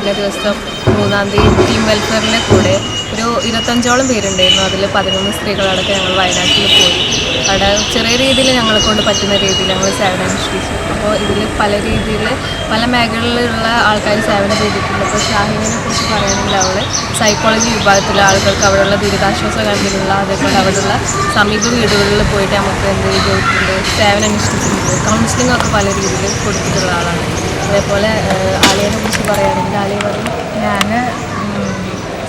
കഴിഞ്ഞ ദിവസം മൂന്നാം തീയതി ടീം വെൽഫെയറിന്റെ കൂടെ ഒരു ഇരുപത്തഞ്ചോളം പേരുണ്ടായിരുന്നു. അതിൽ പതിനൊന്ന് സ്ത്രീകളടക്കം ഞങ്ങൾ വയനാട്ടിൽ പോയി. അവിടെ ചെറിയ രീതിയിൽ ഞങ്ങളെ കൊണ്ട് പറ്റുന്ന രീതിയിൽ ഞങ്ങൾ സേവനം അനുഷ്ഠിച്ചു. അപ്പോൾ ഇതിൽ പല രീതിയിൽ പല മേഖലകളിലുള്ള ആൾക്കാർ സേവനം ചെയ്തിട്ടുണ്ട്. അപ്പോൾ ഷാഹിനെ കുറിച്ച് പറയുകയാണെങ്കിൽ അവൾ സൈക്കോളജി വിഭാഗത്തിലെ ആളുകൾക്ക് അവിടെയുള്ള ദുരിതാശ്വാസ ക്യാമ്പിലുള്ള അതേപോലെ അവിടെയുള്ള സമീപ വീടുകളിൽ പോയിട്ട് നമുക്ക് എന്ത് ചെയ്തിട്ടുണ്ട്? സേവനം അനുഷ്ഠിച്ചിട്ടുണ്ട്. കൗൺസിലിംഗ് ഒക്കെ പല രീതിയിൽ കൊടുത്തിട്ടുള്ള ആളാണ്. അതേപോലെ ആലിയനെ കുറിച്ച് പറയുകയാണെങ്കിൽ ആലിയ പറഞ്ഞു ഞാൻ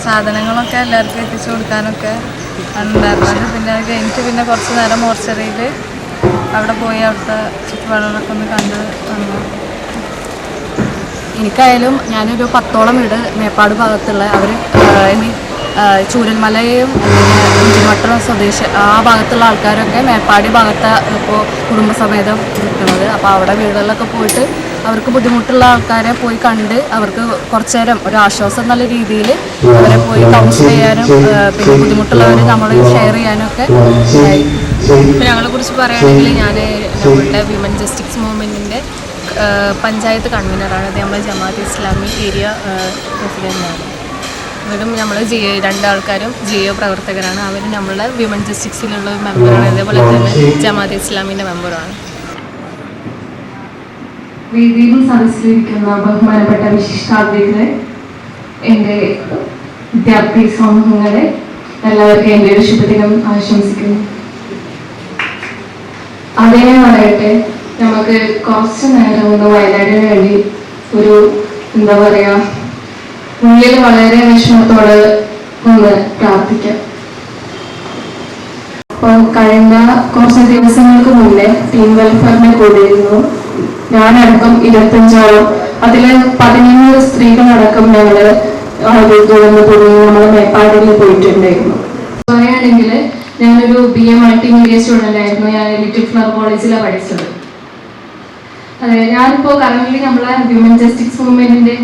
സാധനങ്ങളൊക്കെ എല്ലാവർക്കും എത്തിച്ചു കൊടുക്കാനൊക്കെ ഉണ്ടായിരുന്നത് പിന്നെ അത് കഴിഞ്ഞിട്ട് പിന്നെ കുറച്ച് നേരം മോർച്ചറിയിൽ അവിടെ പോയി അവിടുത്തെ ചുറ്റുപാടുകളൊക്കെ ഒന്ന് കണ്ട് വന്നു. എനിക്കായാലും ഞാനൊരു പത്തോളം വീട് മേപ്പാട് ഭാഗത്തുള്ള അവർ ചൂരൽമലയും ഇഞ്ചിമട്ടം സ്വദേശി ആ ഭാഗത്തുള്ള ആൾക്കാരൊക്കെ മേപ്പാടി ഭാഗത്ത് ഇപ്പോൾ കുടുംബസമേതം നിൽക്കുന്നത്. അപ്പോൾ അവിടെ വീടുകളിലൊക്കെ പോയിട്ട് അവർക്ക് ബുദ്ധിമുട്ടുള്ള ആൾക്കാരെ പോയി കണ്ട് അവർക്ക് കുറച്ചു നേരം ഒരു ആശ്വാസം എന്നുള്ള രീതിയിൽ അവരെ പോയി കൗൺസിൽ ചെയ്യാനും പിന്നെ ബുദ്ധിമുട്ടുള്ളവർ നമ്മൾ ഷെയർ ചെയ്യാനും ഒക്കെ ഞങ്ങളെ കുറിച്ച് പറയുകയാണെങ്കിൽ ഞാൻ നമ്മളുടെ വിമൻ ജസ്റ്റിസ് മൂവ്മെന്റിന്റെ പഞ്ചായത്ത് കൺവീനറാണ് അത് നമ്മൾ ജമാഅത്ത് ഇസ്ലാമി ഏരിയ പ്രസിഡന്റാണ് ഇവരും നമ്മൾ ജി രണ്ടാൾക്കാരും ജി ഒ പ്രവർത്തകരാണ്. അവർ നമ്മളെ വിമൻ ജസ്റ്റിക്സിലുള്ള മെമ്പറാണ് അതേപോലെ തന്നെ ജമാഅത്ത് ഇസ്ലാമിന്റെ മെമ്പറാണ് വേദിയിലും സദസ്സിലിരിക്കുന്ന ബഹുമാനപ്പെട്ട വിശിഷ്ടാതിഥികളെ എന്റെ വിദ്യാർത്ഥി സമൂഹങ്ങളെ എല്ലാവർക്കും എന്റെ ഒരു ശുഭദിനം ആശംസിക്കുന്നു. അതേ പറയട്ടെ നമുക്ക് കുറച്ച് നേരം ഒന്ന് വയനാടിന് വേണ്ടി ഒരു എന്താ പറയാ ഉള്ളിൽ വളരെ വിഷമത്തോടെ ഒന്ന് പ്രാർത്ഥിക്കാം. അപ്പോൾ കഴിഞ്ഞ കുറച്ച് ദിവസങ്ങൾക്ക് മുന്നേ ടീം വെൽഫെയറിനെ കൂടെയിരുന്നു. ഞാനടക്കം ഇരുപത്തഞ്ചോളം അതിൽ പതിനൊന്ന് സ്ത്രീകളടക്കം ഞങ്ങൾ തുടർന്ന് പോയി നമ്മൾ മേപ്പാടിൽ പോയിട്ടുണ്ടായിരുന്നു. പറയുകയാണെങ്കിൽ ഞാനൊരു ബി എ മൾട്ടിമീഡിയ സ്റ്റുഡന്റ് ആയിരുന്നു. ഞാൻ ലിറ്റിൽ ഫ്ലവർ കോളേജിലാണ് പഠിച്ചത്. അതെ ഞാനിപ്പോ കറന്റ് നമ്മളെ ഹ്യൂമൻ ജസ്റ്റിസ് മൂവ്മെന്റിന്റെ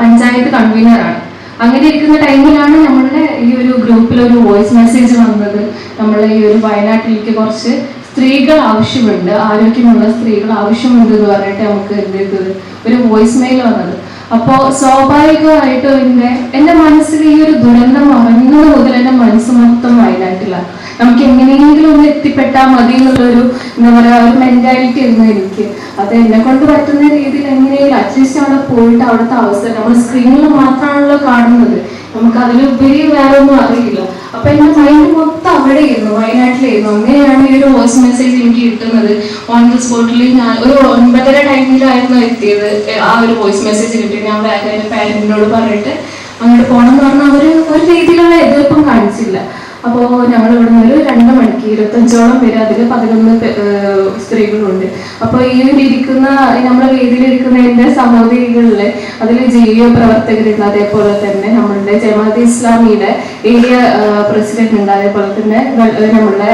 പഞ്ചായത്ത് കൺവീനറാണ് അങ്ങനെ ഇരിക്കുന്ന ടൈമിലാണ് നമ്മളുടെ ഈ ഒരു ഗ്രൂപ്പിൽ ഒരു വോയിസ് മെസ്സേജ് വന്നത്. നമ്മളെ ഈ ഒരു വയനാട്ടിലേക്ക് കുറച്ച് സ്ത്രീകൾ ആവശ്യമുണ്ട് ആരോഗ്യമുള്ള സ്ത്രീകൾ ആവശ്യമുണ്ട് എന്ന് പറഞ്ഞിട്ട് നമുക്ക് എന്ത് ചെയ്തത് ഒരു വോയിസ് മെയിൽ വന്നത്. അപ്പോ സ്വാഭാവികമായിട്ട് എന്റെ എന്റെ മനസ്സിൽ ഈ ഒരു ദുരന്തം അറിഞ്ഞത് മുതൽ എന്റെ മനസ്സ് മൊത്തം വയനാട്ടില്ല നമുക്ക് എങ്ങനെയെങ്കിലും ഒന്ന് എത്തിപ്പെട്ടാൽ മതി എന്നുള്ളൊരു എന്താ പറയാ ഒരു മെന്റാലിറ്റി ആയിരുന്നു എനിക്ക്. അത് എന്നെ കൊണ്ട് പറ്റുന്ന രീതിയിൽ എങ്ങനെയെങ്കിലും അറ്റ്ലീസ്റ്റ് അവിടെ പോയിട്ട് അവിടുത്തെ അവസ്ഥ നമ്മൾ സ്ക്രീനിൽ മാത്രമാണല്ലോ കാണുന്നത്. നമുക്ക് അതിലുപരി വേറെ ഒന്നും അറിയില്ല. അപ്പൊ എന്റെ മൈൻഡ് മൊത്തം അവിടെയായിരുന്നു വയനാട്ടിലായിരുന്നു. അങ്ങനെയാണ് ഈ ഒരു വോയിസ് മെസ്സേജ് എനിക്ക് കിട്ടുന്നത്. ഓൺ ദി സ്പോട്ടിൽ ഞാൻ ഒരു ഒൻപതര ടൈമിലായിരുന്നു എത്തിയത് ആ ഒരു വോയിസ് മെസ്സേജ് കിട്ടി ഞാൻ പാരന്റിനോട് പറഞ്ഞിട്ട് അങ്ങോട്ട് പോകണം എന്ന് പറഞ്ഞാൽ അവർ ഒരു രീതിയിലുള്ള എതിർപ്പും കാണിച്ചില്ല. അപ്പോൾ ഞങ്ങൾ ഇവിടെ നിന്ന് രണ്ട് മണിക്ക് ഇരുപത്തഞ്ചോളം പേര് അതിൽ പതിനൊന്ന് സ്ത്രീകളുണ്ട്. അപ്പോൾ ഈ ഇരിക്കുന്ന നമ്മുടെ വേദിയിലിരിക്കുന്ന എന്റെ സഹോദരികളിലെ അതിൽ ജിയോ പ്രവർത്തകരുണ്ട്. അതേപോലെ തന്നെ നമ്മളുടെ ജമാഅത്ത് ഇസ്ലാമിയുടെ ഏരിയ പ്രസിഡന്റ് ഉണ്ട്. അതേപോലെ തന്നെ നമ്മളുടെ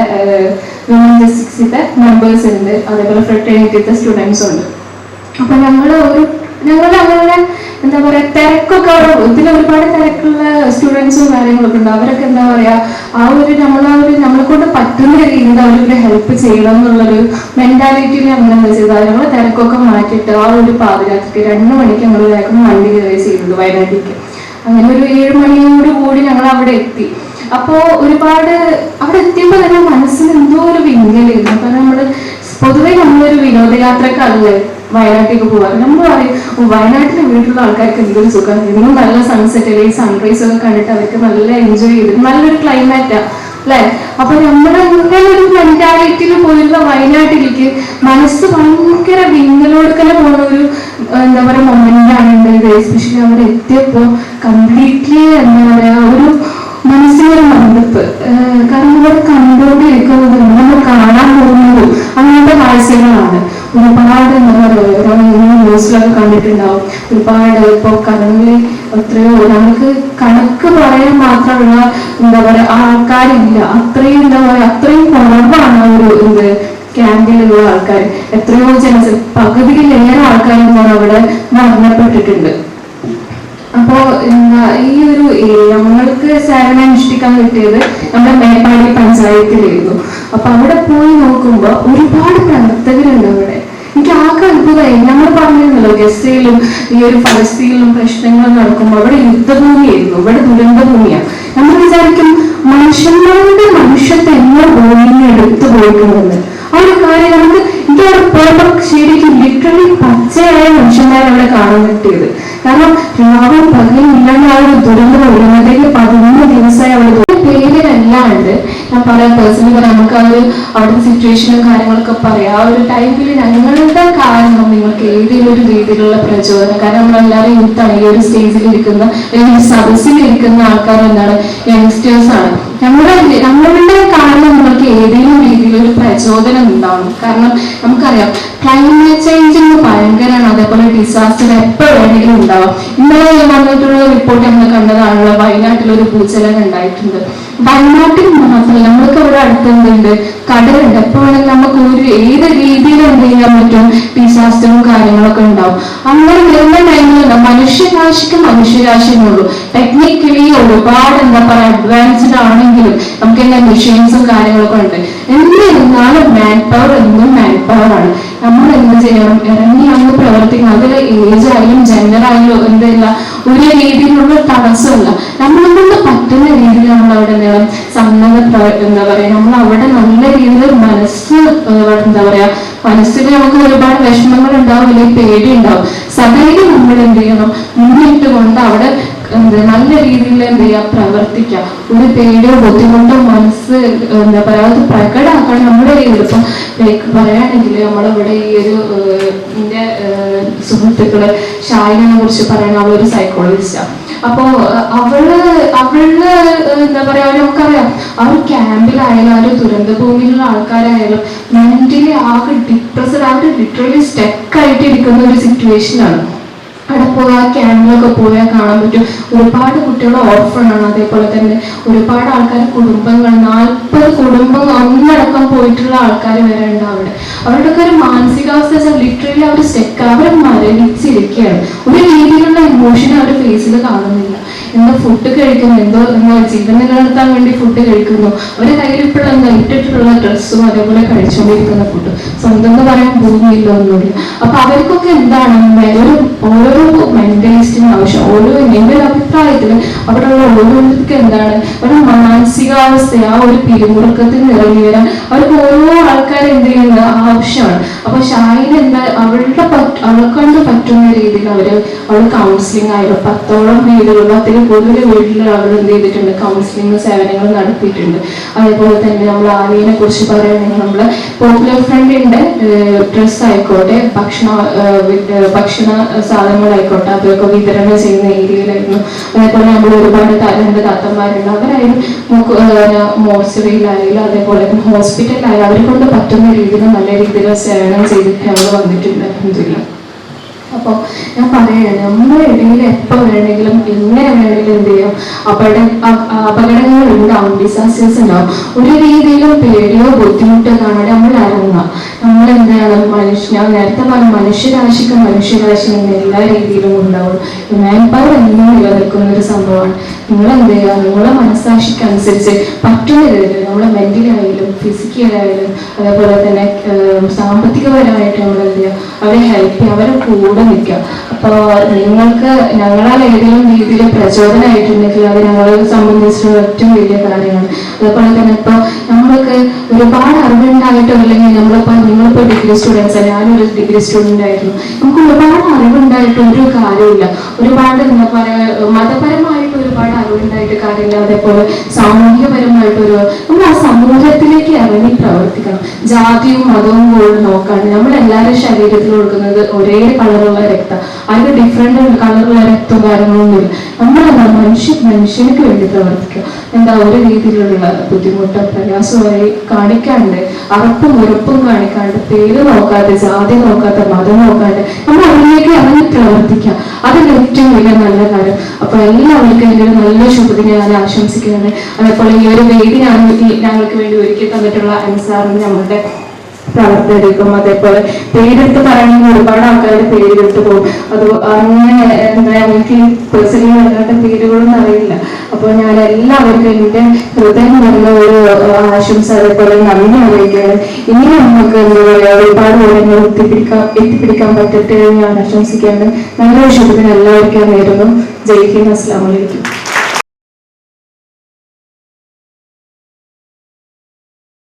വിമൻ ജസ്റ്റിക്സിന്റെ മെമ്പേഴ്സ് ഉണ്ട്. അതേപോലെ ഫ്രട്ടേണിറ്റിത്തെ സ്റ്റുഡൻസ് ഉണ്ട്. അപ്പൊ ഞങ്ങൾ ഒരു ഞങ്ങൾ അങ്ങനെ എന്താ പറയാ തിരക്കൊക്കെ ഇതിൽ ഒരുപാട് തിരക്കുള്ള സ്റ്റുഡൻസും കാര്യങ്ങളൊക്കെ ഉണ്ട്. അവരൊക്കെ എന്താ പറയാ ആ ഒരു നമ്മൾ ഒരു നമ്മളെ കൊണ്ട് പറ്റുന്ന രീതിയിൽ അവരൊരു ഹെൽപ്പ് ചെയ്യണം എന്നുള്ളൊരു മെന്റാലിറ്റിയിൽ ഞങ്ങൾ എന്താ ചെയ്താൽ ഞങ്ങൾ തിരക്കൊക്കെ മാറ്റിയിട്ട് ആ ഒരു പാതിരാത്രിക്ക് രണ്ട് മണിക്ക് ഞങ്ങൾ വേഗം വണ്ടി കയറി ചെയ്തത് വയനാട്ടിലേക്ക്. അങ്ങനെ ഒരു ഏഴ് മണിയോട് കൂടി ഞങ്ങൾ അവിടെ എത്തി. അപ്പോ ഒരുപാട് അവിടെ എത്തിയപ്പോൾ തന്നെ മനസ്സിന് എന്തോ ഒരു വിങ്കലായിരുന്നു കാരണം നമ്മൾ പൊതുവെ നമ്മളൊരു വിനോദയാത്രക്കല്ലേ വയനാട്ടിലേക്ക് പോവാറ് നമ്മൾ പറയും "ഓ, വയനാട്ടിലെ വീട്ടിലുള്ള ആൾക്കാർക്ക് എന്തൊരു സുഖം ഇന്നും നല്ല സൺസെറ്റ് അല്ലെങ്കിൽ സൺറൈസ് ഒക്കെ കണ്ടിട്ട് അവർക്ക് നല്ല എൻജോയ് ചെയ്ത് നല്ലൊരു ക്ലൈമാറ്റാ അല്ലെ? അപ്പൊ നമ്മുടെ ഒരു മെന്റാലിറ്റിയിൽ പോലുള്ള വയനാട്ടിലേക്ക് മനസ്സ് ഭയങ്കര വിങ്ങലോടുക്കല പോണ ഒരു എന്താ പറയുക മൊമെന്റ് ആണ് എസ്പെഷ്യലി അവിടെ എത്തിയപ്പോ കംപ്ലീറ്റ്ലി എന്താ പറയാ ഒരു ന്യൂസിലൊക്കെ കണ്ടിട്ടുണ്ടാവും. ഒരുപാട് ഇപ്പോൾ കറന്റ് എത്രയോ നമുക്ക് കണക്ക് പറയാൻ മാത്രമുള്ള എന്താ പറയാ ആൾക്കാരില്ല. അത്രയും എന്താ പറയാ അത്രയും കുറവാണ് ഒരു എന്ത് ക്യാമ്പിലുള്ള ആൾക്കാർ എത്രയോ ജനസ പകുതിയിലേറെ ആൾക്കാരൊന്നും അവിടെ മരണപ്പെട്ടിട്ടുണ്ട്. അപ്പോ എന്താ ഈ ഒരു നമ്മൾക്ക് സേവനം അനുഷ്ഠിക്കാൻ കിട്ടിയത് നമ്മുടെ മേപ്പാടി പഞ്ചായത്തിലായിരുന്നു. അപ്പൊ അവിടെ പോയി നോക്കുമ്പോ ഒരുപാട് പ്രവർത്തകരുണ്ട് അവിടെ. എനിക്ക് ആകെ അത്ഭുതമായി. നമ്മൾ പറഞ്ഞിരുന്നല്ലോ ഗസയിലും ഈ ഒരു ഫലസ്തീനിലും പ്രശ്നങ്ങൾ നടക്കുമ്പോൾ അവിടെ യുദ്ധഭൂമിയായിരുന്നു. ഇവിടെ ദുരന്തഭൂമിയാണ് നമ്മൾ വിചാരിക്കും മനുഷ്യന്മാരുടെ മനുഷ്യത്തെ ഭൂമിയിൽ നിന്ന് എടുത്തു പോയിട്ടുണ്ടെന്ന്. ആ ഒരു കാര്യം നമുക്ക് എനിക്ക് അവിടെ പോയപ്പോൾ ശരിക്കും ലിറ്ററലി പച്ചയായ മനുഷ്യന്മാരെ അവിടെ കാണാൻ കിട്ടിയത് കാരണം രാവും പകലും ഇല്ലാണ്ട് ആ ഒരു ദുരന്തം പറയാം. പേഴ്സണലി നമുക്ക് ആ ഒരു അവിടുത്തെ സിറ്റുവേഷനും കാര്യങ്ങളൊക്കെ പറയാം. ആ ഒരു ടൈമിൽ ഞങ്ങളുടെ കാരണം നിങ്ങൾക്ക് ഏതെങ്കിലും ഒരു രീതിയിലുള്ള പ്രചോദനം കാരണം നമ്മളെല്ലാവരും യൂത്താണ് ഈ ഒരു സ്റ്റേജിൽ ഇരിക്കുന്ന അല്ലെങ്കിൽ സദസ്സിൽ ഇരിക്കുന്ന ആൾക്കാർ എന്താണ്? യങ്സ്റ്റേഴ്സ് ആണ്. നമ്മുടെ നമ്മളുടെ കാരണം നിങ്ങൾക്ക് ഏതെങ്കിലും രീതിയിലൊരു പ്രചോദനം ഉണ്ടാവും കാരണം നമുക്കറിയാം ക്ലൈമറ്റ് ചേഞ്ച് ഭയങ്കരമാണ്. അതേപോലെ ഡിസാസ്റ്റർ എപ്പോൾ വേണമെങ്കിലും ഉണ്ടാവും. ഇന്നലെ വന്നിട്ടുള്ള റിപ്പോർട്ട് നമ്മൾ കണ്ടതാണല്ലോ വയനാട്ടിൽ ഒരു ഭൂചലനം ഉണ്ടായിട്ടുണ്ട്. വയനാട്ടിൽ മാത്രമല്ല നമ്മൾക്ക് ഇവിടെ അടുത്തുണ്ട് കടലുണ്ട്. എപ്പോ വേണമെങ്കിലും നമുക്ക് ഒരു ഏത് രീതിയിൽ എന്ത് ചെയ്യാൻ പറ്റും? ഡിസാസ്റ്ററും കാര്യങ്ങളൊക്കെ ഉണ്ടാവും. അങ്ങനെ വരുന്ന ടൈമിൽ മനുഷ്യരാശിക്ക് മനുഷ്യരാശിയുള്ളൂ ടെക്നിക്കലി ഒരുപാട് എന്താ പറയാ അഡ്വാൻസ്ഡ് ആണെങ്കിലും നമുക്ക് എല്ലാ മെഷീൻസും കാര്യങ്ങളൊക്കെ ഉണ്ട്. എന്നിരുന്നാലും മാൻ പവർ എന്നും മാൻ പവർ ആണ്. നമ്മൾ എന്ത് ചെയ്യണം? ഇറങ്ങി അങ്ങ് പ്രവർത്തിക്കണം അതിൽ ഏജ് ആയാലും ജെൻഡർ ആയാലും എന്തില്ല ഒരു രീതിയിലുള്ള തടസ്സമില്ല. നമ്മൾ കൊണ്ട് പറ്റുന്ന രീതിയിൽ നമ്മൾ അവിടെ എന്താണ് സന്നദ്ധ എന്താ പറയാ നമ്മൾ അവിടെ നല്ല രീതിയിൽ മനസ്സ് എന്താ പറയാ മനസ്സിൽ നമുക്ക് ഒരുപാട് വിഷമങ്ങൾ ഉണ്ടാവും അല്ലെങ്കിൽ പേടി ഉണ്ടാവും. സദൈവം നമ്മൾ എന്ത് ചെയ്യണം? മുന്നിട്ട് കൊണ്ട് അവിടെ എന്ത് നല്ല രീതിയിൽ എന്ത് ചെയ്യുക പ്രവർത്തിക്കുക ഒരു പേടിയോ ബുദ്ധിമുട്ടോ മനസ്സ് എന്താ പറയാ അത് പ്രകടമാക്കാൻ നമ്മുടെ രീതിയിൽ ഇപ്പം ലൈക്ക് പറയുകയാണെങ്കിൽ നമ്മളിവിടെ ഈ ഒരു ഏഹ്, സുഹൃത്തുക്കൾ ഷായിനെ കുറിച്ച് പറയാൻ അവളൊരു സൈക്കോളജിസ്റ്റാണ് അപ്പോ അവൾ അവൾ എന്താ പറയാ നമുക്കറിയാം. ആ ഒരു ക്യാമ്പിലായാലും ആ ഒരു ദുരന്ത ഭൂമിയിലുള്ള ആൾക്കാരായാലും മെന്റലി ആകെ ഡിപ്രസ്ഡ് ആകെ ലിറ്ററലി സ്റ്റക്ക് ആയിട്ട് ഇരിക്കുന്ന ഒരു സിറ്റുവേഷനാണ് അവിടെ പോയി ആ ക്യാമ്പിലൊക്കെ പോയാൽ കാണാൻ പറ്റും. ഒരുപാട് കുട്ടികൾ ഓർഫണാണ് അതേപോലെ തന്നെ ഒരുപാട് ആൾക്കാർ കുടുംബങ്ങൾ നാൽപ്പത് കുടുംബം ഒന്നടക്കം പോയിട്ടുള്ള ആൾക്കാർ വരെ ഉണ്ട് അവിടെ. അവരുടെയൊക്കെ ഒരു മാനസികാവസ്ഥ ലിറ്ററലി അവർ സ്റ്റെക്ക് അവർ മരവിച്ചിരിക്കുകയാണ് ഒരു രീതിയിലുള്ള ഇമോഷൻ അവർ ഫേസിൽ കാണുന്നില്ല. എന്തോ ഫുഡ് കഴിക്കുന്നു? എന്തോ എന്തോ ജീവൻ നിലനിർത്താൻ വേണ്ടി ഫുഡ് കഴിക്കുന്നു? അവരുടെ കയ്യിൽ ഇപ്പോഴുള്ള എന്താ ഇട്ടിട്ടുള്ള ഡ്രസ്സും അതേപോലെ കഴിച്ചുകൊണ്ടിരിക്കുന്ന ഫുഡ് സ്വന്തം എന്ന് പറയാൻ ഭൂമിയില്ല ഒന്നുമില്ല. അപ്പൊ അവർക്കൊക്കെ എന്താണ്? ഓരോ മെന്റലിസ്റ്റിനും ആവശ്യം ഓരോ എന്റെ ഒരു അഭിപ്രായത്തിൽ അവിടെയുള്ള ഓരോരുത്തർക്ക് എന്താണ്? ഒരു മാനസികാവസ്ഥ ആ ഒരു പിരിമുറുക്കത്തിൽ നിറങ്ങി വരാൻ അവർക്ക് ഓരോ ആൾക്കാരെ എന്ത് ചെയ്യുന്നത് ആവശ്യമാണ്. അപ്പൊ ഷാഹിന് എന്താ അവളുടെ അവളെ അവൾക്കൊണ്ട് പറ്റുന്ന രീതിയിൽ അവർ അവൾ കൗൺസിലിംഗ് ആയാലും പത്തോളം വീടുകളിൽ അതിൽ കൂടുതൽ വീട്ടിൽ അവൾ എന്ത് ചെയ്തിട്ടുണ്ട്? കൗൺസിലിംഗ് സേവനങ്ങൾ നടത്തിയിട്ടുണ്ട്. അതേപോലെ തന്നെ നമ്മൾ ആവിയെ കുറിച്ച് പറയുകയാണെങ്കിൽ നമ്മൾ പോപ്പുലർ ഫ്രണ്ടിന്റെ ഡ്രസ് ആയിക്കോട്ടെ ഭക്ഷണ ഭക്ഷണ സാധനങ്ങളായിക്കോട്ടെ അതൊക്കെ വിതരണം ചെയ്യുന്ന ഏരിയയിലായിരുന്നു അതേപോലെ നമ്മൾ ഒരുപാട് രണ്ട് താത്തന്മാരുണ്ട് അവരായാലും മോർച്ചറിയിലായാലും അതേപോലെ ഹോസ്പിറ്റലിലായാലും അവരെ കൊണ്ട് പറ്റുന്ന രീതിയിൽ നല്ല രീതിയിൽ സേവനം ചെയ്തിട്ട് അവൾ വന്നിട്ടുണ്ട് അലഹമില്ല അപ്പോൾ ഞാൻ പറയുകയാണ് നമ്മുടെ ഇടയിൽ എപ്പോൾ വേണമെങ്കിലും എങ്ങനെ വേണമെങ്കിലും എന്ത് ചെയ്യാം? അപകട അപകടങ്ങൾ ഉണ്ടാവും ഡിസാസ്റ്റേഴ്സ് ഉണ്ടാവും. ഒരു രീതിയിലും പേടിയോ ബുദ്ധിമുട്ടോ കാണാതെ നമ്മൾ ഇറങ്ങുക നമ്മൾ എന്താണ് മനുഷ്യ ഞാൻ നേരത്തെ പറഞ്ഞ മനുഷ്യരാശിക്ക് മനുഷ്യരാശി എല്ലാ രീതിയിലും ഉണ്ടാവും. മാൻ പവർ എന്നും നിലനിൽക്കുന്ന ഒരു സംഭവമാണ്. നിങ്ങൾ എന്ത് ചെയ്യുക നിങ്ങളെ മനസ്സാക്ഷിക്ക് അനുസരിച്ച് പറ്റുന്ന രീതിയിൽ നമ്മളെ മെന്റലായാലും ഫിസിക്കലായാലും അതേപോലെ തന്നെ സാമ്പത്തികപരമായിട്ട് നമ്മൾ എന്ത് ചെയ്യുക അവരെ ഹെൽപ്പ് ചെയ്യുക അവരെ കൂടെ നിൽക്കുക അപ്പോൾ നിങ്ങൾക്ക് ഞങ്ങളാൽ ഏതെങ്കിലും രീതിയിൽ പ്രചോദനമായിട്ടുണ്ടെങ്കിൽ അത് ഞങ്ങളെ സംബന്ധിച്ചുള്ള ഏറ്റവും വലിയ കാര്യമാണ്. അതേപോലെ തന്നെ ഇപ്പോൾ നമ്മൾക്ക് ഒരുപാട് അറിവുണ്ടായിട്ടോ അല്ലെങ്കിൽ നമ്മളിപ്പോൾ നിങ്ങളിപ്പോൾ ഡിഗ്രി സ്റ്റുഡൻസ് ഞാനൊരു ഡിഗ്രി സ്റ്റുഡന്റ് ആയിരുന്നു. നമുക്ക് ഒരുപാട് അറിവുണ്ടായിട്ട് ഒരു കാര്യമില്ല ഒരുപാട് എന്താ പറയുക മതപരമായിട്ട് ഒരുപാട് അറിവുണ്ടായിട്ട് കാര്യമില്ല. അതേപോലെ സാമൂഹികപരമായിട്ട് ഒരു നമ്മൾ ആ സമൂഹത്തിലേക്ക് ഇറങ്ങി പ്രവർത്തിക്കണം. ജാതിയും മതവും പോലും നോക്കാണ്ട് നമ്മൾ എല്ലാവരും ശരീരത്തിൽ കൊടുക്കുന്നത് ഒരേ കളറുള്ള രക്തം. അതിന് ഡിഫറെന്റ് കളറുള്ള രക്തവും കാര്യങ്ങളൊന്നുമില്ല. നമ്മളെന്താ മനുഷ്യ മനുഷ്യനക്ക് വേണ്ടി പ്രവർത്തിക്കുക. എന്താ ഒരു രീതിയിലുള്ള ബുദ്ധിമുട്ടോ പ്രയാസമായി കാണിക്കാണ്ട് അറപ്പും ഉറപ്പും കാണിക്കാണ്ട് പേര് നോക്കാതെ ജാതി നോക്കാതെ മതം നോക്കാണ്ട് നമ്മൾ അതിലേക്ക് ഇറങ്ങി പ്രവർത്തിക്കുക. അതിന് ഏറ്റവും വലിയ നല്ല കാര്യം അപ്പൊ എല്ലാവർക്കും എന്റെ ഒരു നല്ല ശുഭദിനെ ഞാൻ ആശംസിക്കുകയാണ്. അതേപോലെ ഈ ഒരു വേദി ഞങ്ങൾക്ക് വേണ്ടി ഒരുക്കി തന്നിട്ടുള്ള അൻസാറിന് ഞങ്ങളുടെ പ്രവർത്തകർക്കും അതേപോലെ പേരെടുത്ത് പറയണമെങ്കിൽ ഒരുപാട് ആൾക്കാരുടെ പേരെടുത്ത് പോകും. അത് അങ്ങനെ എന്താ എനിക്ക് പേഴ്സണലി വല്ലാത്ത പേരുകളൊന്നും അറിയില്ല. അപ്പോൾ ഞാൻ എല്ലാവർക്കും എന്റെ ഹൃദയം നല്ല ഒരു ആശംസ അതേപോലെ നന്ദി അറിയിക്കുകയാണ്. ഇനി നമുക്ക് എന്താ പറയുക ഒരുപാട് കാര്യങ്ങൾ എത്തിപ്പിടിക്കാൻ എത്തിപ്പിടിക്കാൻ പറ്റട്ടെ ഞാൻ ആശംസിക്കുകയാണ്. നല്ല വിഷയത്തിന് എല്ലാവർക്കും നേരുന്നു. ജയ് ഹിന്ദ് അസ്ലാം വലൈക്കും